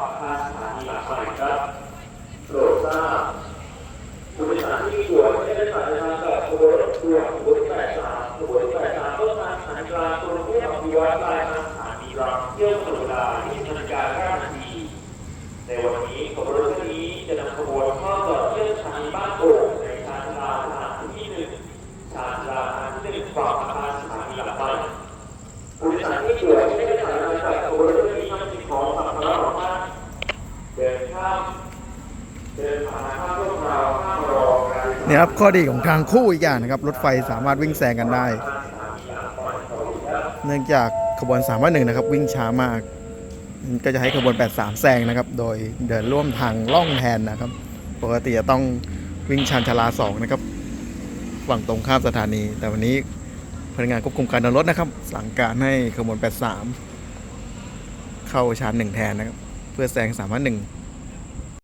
ภาคสถานีหลักใหม่ครับโปรดทราบผู้โดยสารที่ป่วยไม่ได้สายทางกับขบวนรถทัวร์ขบวนแปดสามขบวนแปดสามต้นทางสถานีกลางกรุงเทพอภิวัตรปลายทางสถานีรังเที่ยวสุดา20นาฬิกา9นาทีในวันนี้ขบวน เนี่ยครับข้อดีของทางคู่อีกอย่างนะครับ รถไฟสามารถวิ่งแซงกันได้เราครับเนื่องจากขบวน3ามหนึ่งนะครับ วิ่งช้ามาก ก็จะให้ขบวน 83 แซงนะครับ โดยเดินร่วมทางล่องแทนนะครับ ปกติจะต้องวิ่งชานชาลา2นะครับฝั่งตรงข้ามสถานี แต่วันนี้พนักงานควบคุมการเดินรถนะครับ สั่งการให้ขบวน 83 เข้าชานหนึ่งแทนนะครับ เพื่อแซง3ามหนึ่ง